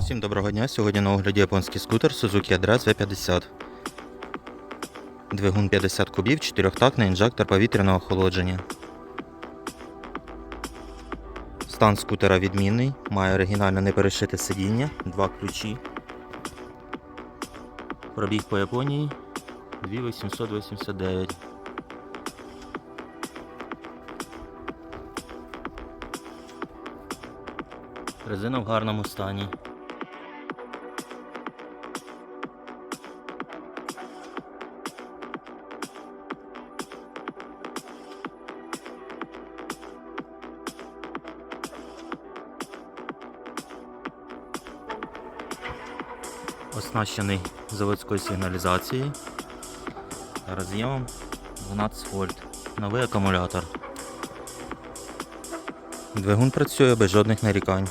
Всім доброго дня. Сьогодні на огляді японський скутер Suzuki Address V50. Двигун 50 кубів, чотирьохтактний інжектор повітряного охолодження. Стан скутера відмінний, має оригінальне неперешите сидіння, два ключі. Пробіг по Японії 2889. Резина в гарному стані. Оснащений заводською сигналізацією. Роз'ємом 12 вольт. Новий акумулятор. Двигун працює без жодних нарікань.